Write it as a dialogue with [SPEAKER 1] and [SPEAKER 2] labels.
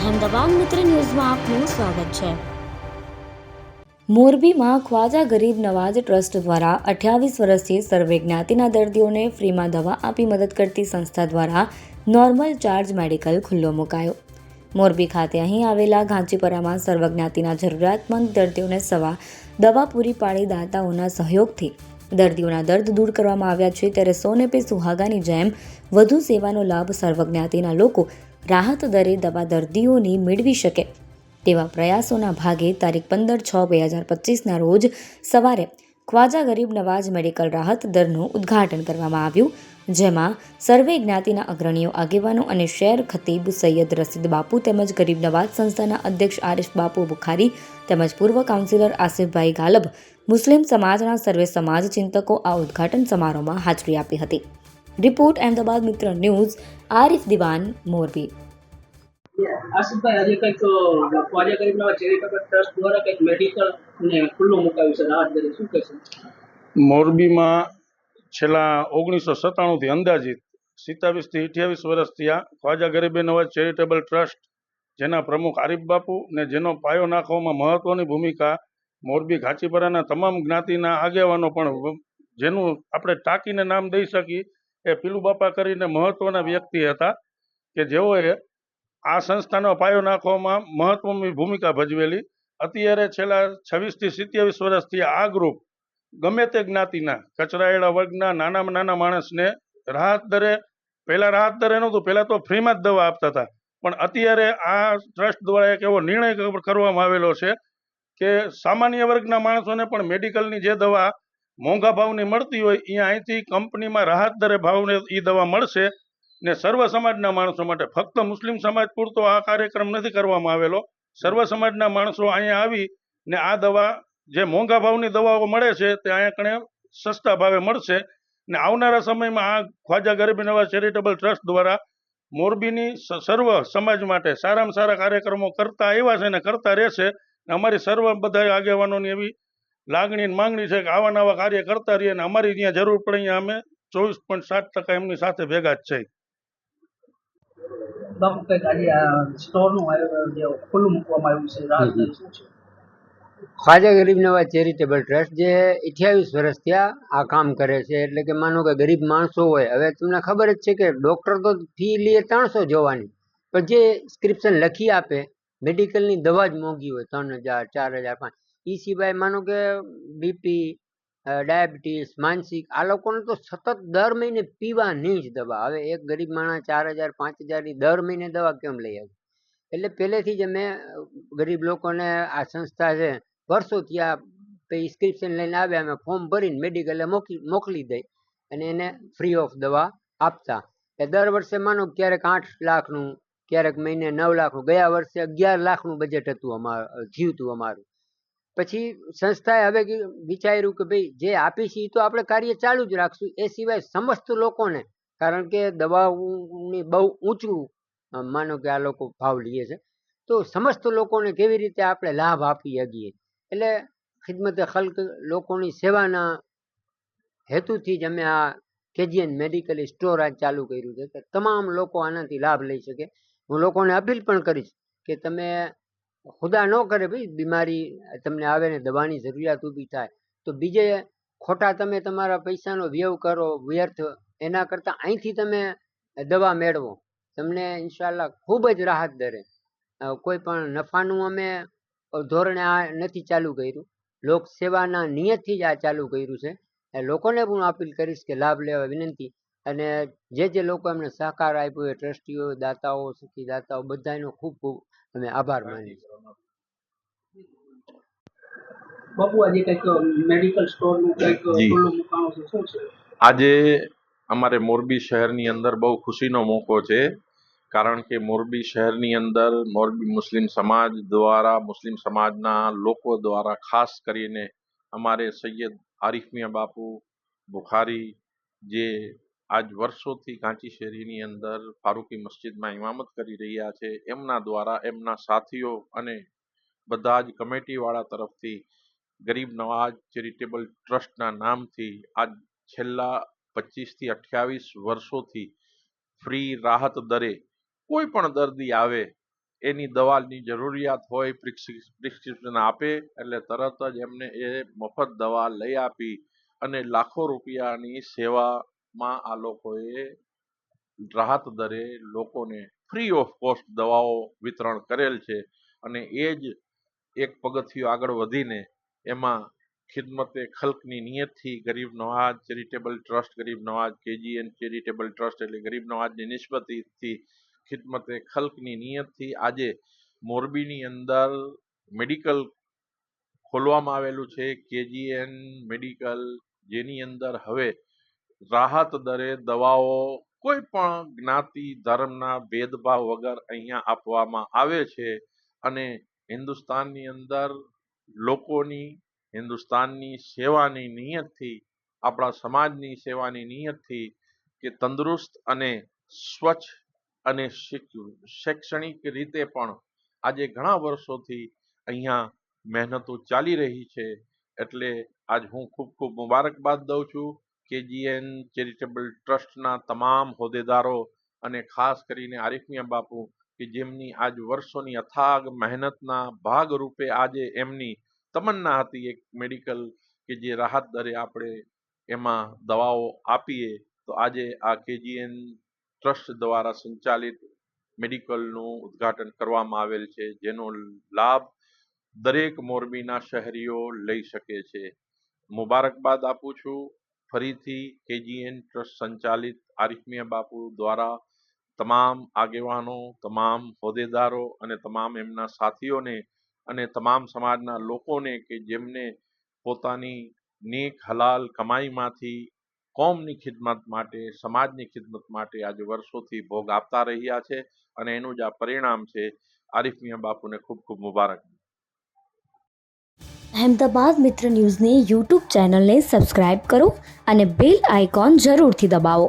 [SPEAKER 1] અહેમદાબાદ મિત્ર ન્યૂઝમાં આપનું સ્વાગત છે. મોરબીમાં ખ્વાજા ગરીબ નવાજ ટ્રસ્ટ દ્વારા અઠ્યાવીસ વર્ષથી સર્વે જ્ઞાતિના દર્દીઓને ફ્રીમાં દવા આપી મદદ કરતી સંસ્થા દ્વારા નોર્મલ ચાર્જ મેડિકલ ખુલ્લો મુકાયો. મોરબી ખાતે અહીં આવેલા ઘાંચીપરામાં સર્વજ્ઞાતિના જરૂરિયાતમંદ દર્દીઓને સવા દવા પૂરી પાડી દાતાઓના સહયોગથી દર્દીઓના દર્દ દૂર કરવામાં આવ્યા છે ત્યારે સોને પે સુહાગાની જેમ વધુ સેવાનો લાભ સર્વજ્ઞાતિના લોકો રાહત દરે દવા દર્દીઓની મેળવી શકે તેવા પ્રયાસોના ભાગે તારીખ પંદર છ બે હજાર પચીસના રોજ સવારે ખ્વાજા ગરીબ નવાજ મેડિકલ રાહત દરનું ઉદ્ઘાટન કરવામાં આવ્યું, જેમાં સર્વે જ્ઞાતિના અગ્રણીઓ આગેવાનો અને શેર ખતીબ સૈયદ રસીદ બાપુ તેમજ ગરીબ નવાજ સંસ્થાના અધ્યક્ષ આરિફ બાપુ બુખારી તેમજ પૂર્વ કાઉન્સિલર આસિફભાઈ ગાલબ, મુસ્લિમ સમાજના સર્વે સમાજ ચિંતકો આ ઉદ્ઘાટન સમારોહમાં હાજરી આપી હતી. રિપોર્ટ અમદાવાદ મિત્ર ન્યૂઝ આરિફ દિવાન મોરબી.
[SPEAKER 2] આસિફભાઈ આજે કંઈક અ, ખ્વાજા ચેરિટેબલ ટ્રસ્ટ દ્વારા કંઈક મેડિકલ ને ખુલ્લું મુકાયું છે રાહત શું કહેશો?
[SPEAKER 3] મોરબીમાં છેલ્લા ઓગણીસો સત્તાણુંથી અંદાજિત સિત્તાવીસથી અઠ્યાવીસ વર્ષથી આ ખ્વાજા ગરીબે નવાજ ચેરિટેબલ ટ્રસ્ટ જેના પ્રમુખ આરીફ બાપુ ને જેનો પાયો નાખવામાં મહત્વની ભૂમિકા મોરબી ઘાચીપરાના તમામ જ્ઞાતિના આગેવાનો પણ જેનું આપણે ટાંકીને નામ દઈ શકીએ એ પીલુ બાપા કરીને મહત્વના વ્યક્તિ હતા કે જેઓએ આ સંસ્થાનો પાયો નાખવામાં મહત્વની ભૂમિકા ભજવેલી. અત્યારે છેલ્લા છવ્વીસથી સિત્યાવીસ વર્ષથી આ ગ્રુપ ગમે તે જ્ઞાતિના, કચરાયેલા વર્ગના, નાનામાં નાના માણસને રાહત દરે, પહેલાં રાહત દરે નહોતું, પહેલાં તો ફ્રીમાં જ દવા આપતા હતા. પણ અત્યારે આ ટ્રસ્ટ દ્વારા એક એવો નિર્ણય કરવામાં આવેલો છે કે સામાન્ય વર્ગના માણસોને પણ મેડિકલની જે દવા મોંઘા ભાવની મળતી હોય એ અહીંથી કંપનીમાં રાહત દરે ભાવને એ દવા મળશે ને સર્વ સમાજના માણસો માટે, ફક્ત મુસ્લિમ સમાજ પૂરતો આ કાર્યક્રમ નથી કરવામાં આવેલો. સર્વ સમાજના માણસો અહીંયા આવી ને આ દવા, જે મોંઘા ભાવની દવાઓ મળે છે, તે અહીંયા કણે સસ્તા ભાવે મળશે ને આવનારા સમયમાં આ ખ્વાજા ગરીબ નવાજ ચેરિટેબલ ટ્રસ્ટ દ્વારા મોરબીની સર્વ સમાજ માટે સારામાં સારા કાર્યક્રમો કરતા આવ્યા છે ને કરતા રહેશે અમારી સર્વ બધા આગેવાનોની એવી લાગણી અને માંગણી છે કે આવા નવા કાર્ય કરતા રહીએ અને અમારી ત્યાં જરૂર પડે અહીંયા અમે ચોવીસ પોઈન્ટ સાત ટકા એમની સાથે ભેગા જ છે
[SPEAKER 2] બાપુ કંઈક આજે સ્ટોરનું જે ખુલ્લું મૂકવામાં આવ્યું છે રાહત દરે શું છે?
[SPEAKER 4] ખ્વાજા ગરીબ નવાજ ચેરિટેબલ ટ્રસ્ટ જે અઠ્યાવીસ વર્ષ ત્યાં આ કામ કરે છે એટલે કે માનો કે ગરીબ માણસો હોય. હવે તમને ખબર જ છે કે ડૉક્ટર તો ફી લે ત્રણસો જોવાની પણ જે સ્ક્રિપ્શન લખી આપે મેડિકલની દવા જ મોંઘી હોય ત્રણ હજાર ચાર હજાર પાંચ એ સિવાય માનો કે બીપી ડાયાબિટીસ, માનસિક, આ લોકોને તો સતત દર મહિને પીવાની જ દવા. હવે એક ગરીબ માણસ ચાર હજાર, પાંચ હજારની દર મહિને દવા કેમ લઈ આવે? એટલે પહેલેથી જ અમે ગરીબ લોકોને આ સંસ્થા છે, વર્ષોથી આ પ્રિસ્ક્રિપ્શન લઈને આવ્યા. અમે ફોર્મ ભરીને મેડિકલે મોકલી મોકલી દઈ અને એને ફ્રી ઓફ દવા આપતા. એ દર વર્ષે માનો ક્યારેક આઠ લાખનું, ક્યારેક મહિને નવ લાખનું. ગયા વર્ષે અગિયાર લાખનું બજેટ હતું અમારું થયું હતું અમારું. પછી સંસ્થાએ હવે વિચાર્યું કે ભાઈ જે આપી એ તો આપણે કાર્ય ચાલુ જ રાખશું. એ સિવાય સમસ્ત લોકોને, કારણ કે દવાઓની બહુ ઊંચું માનો કે આ લોકો ભાવ લે છે, તો સમસ્ત લોકોને કેવી રીતે આપણે લાભ આપી શકીએ? એટલે ખિદમતે ખલ્ક લોકોની સેવાના હેતુથી જ અમે આ કેજીએન મેડિકલ સ્ટોર આજ ચાલુ કર્યું છે. કે તમામ લોકો આનાથી લાભ લઈ શકે. હું લોકોને અપીલ પણ કરીશ કે તમે ખુદા ન કરે ભાઈ બીમારી તમને આવે ને દવાની જરૂરિયાત ઊભી થાય, તો બીજે ખોટા તમે તમારા પૈસાનો વ્યવ કરો, વ્યર્થ, એના કરતાં અહીંથી તમે દવા મેળવો. તમને ઇન્શાલ્લાહ ખૂબ જ રાહત દરે. કોઈ પણ નફાનું અમે ધોરણે આ નથી ચાલુ કર્યું. લોક સેવાના નિયતથી જ આ ચાલુ કર્યું છે. લોકોને પણ અપીલ કરીશ કે લાભ લેવા વિનંતી. અને જે જે લોકો એમને સહકાર આપ્યો એ ટ્રસ્ટીઓ, દાતાઓ, સુખી દાતાઓ બધાનો ખૂબ ખૂબ અમે આભાર માનીએ
[SPEAKER 2] બાપુ આજે કંઈક મેડિકલ સ્ટોરનું કંઈક. ખુલ્લું મુકાણું છે શું છે
[SPEAKER 5] આજે અમારે મોરબી શહેરની અંદર બહુ ખુશીનો મોકો છે કારણ કે મોરબી શહેરની અંદર મોરબી મુસ્લિમ સમાજ દ્વારા મુસ્લિમ સમાજના લોકો દ્વારા ખાસ કરીને અમારે સૈયદ આરીફમિયા બાપુ બુખારી જે આજ વર્ષોથી કાંચી શેરીની અંદર ફારૂકી મસ્જિદમાં ઇમામત કરી રહ્યા છે એમના દ્વારા એમના સાથીઓ અને બધા જ કમિટીવાળા તરફથી ગરીબ નવાજ ચેરિટેબલ ટ્રસ્ટના નામથી આ છેલ્લા પચીસથી અઠ્યાવીસ વર્ષોથી ફ્રી રાહત દરે કોઈ પણ દર્દી આવે, એની દવાની જરૂરિયાત હોય પ્રિસ્ક્રિપ્શન આપે, એટલે તરત જ એમને એ મફત દવા લઈ આપી અને લાખો રૂપિયાની સેવામાં આ લોકોએ રાહત દરે લોકોને ફ્રી ઓફ કોસ્ટ દવાઓ વિતરણ કરેલ છે અને એ જ એક પગથિયું આગળ વધીને એમાં ખિદમતે ખલ્કની નિયતથી ગરીબ નવાજ, ચેરિટેબલ ટ્રસ્ટ, ગરીબ નવાજ, કેજીએન ચેરિટેબલ ટ્રસ્ટ એટલે ગરીબ નવાજની નિસ્બતથી ખિદમતે ખલ્કની નિયતથી આજે મોરબીની અંદર મેડિકલ ખોલવામાં આવેલું છે. કેજીએન મેડિકલ જેની અંદર હવે રાહત દરે દવાઓ કોઈ પણ જ્ઞાતિ ધર્મના ભેદભાવ વગર અહીંયા આપવામાં આવે છે અને હિન્દુસ્તાનની અંદર લોકોની, હિન્દુસ્તાનની સેવાની નિયતથી, આપણા સમાજની સેવાની નિયતથી કે તંદુરસ્ત અને સ્વચ્છ અને શૈક્ષણિક રીતે પણ આજે ઘણા વર્ષોથી અહીંયા મહેનતો ચાલી રહી છે. એટલે આજ હું ખૂબ ખૂબ મુબારકબાદ દઉં છું કેજીએન ચેરિટેબલ ટ્રસ્ટના તમામ હોદ્દેદારો અને ખાસ કરીને આરિફમિયા બાપુ કે જેમની આજ વર્ષોની અથાગ મહેનતના ભાગરૂપે આજે એમની તમન્ના હતી એક મેડિકલ કે જે રાહત દરે આપણે એમાં દવાઓ આપીએ, તો આજે આ કેજીએન ટ્રસ્ટ દ્વારા સંચાલિત મેડિકલનું ઉદ્ઘાટન કરવામાં આવેલ છે, જેનો લાભ દરેક મોરબીના શહેરીઓ લઈ શકે છે. મુબારકબાદ આપું છું. ફરીથી કેજીએન ટ્રસ્ટ સંચાલિત આરિફમિયા બાપુ દ્વારા તમામ આગેવાનો, તમામ હોદ્દેદારો અને તમામ એમના સાથીઓને અને તમામ સમાજના લોકોને કે જેમને પોતાની નેક, હલાલ કમાઈમાંથી, કોમની ખિદમત માટે, સમાજની ખિદમત માટે આજે વર્ષોથી ભોગ આપતા રહ્યા છે અને એનું જ આ પરિણામ છે. આરિફ મિયા બાપુને ખૂબ ખૂબ મુબારક.
[SPEAKER 1] અહેમદાબાદ મિત્ર ન્યૂઝની યુટ્યુબ ચેનલને સબસ્ક્રાઇબ કરો અને બેલ આઇકોન જરૂરથી દબાવો.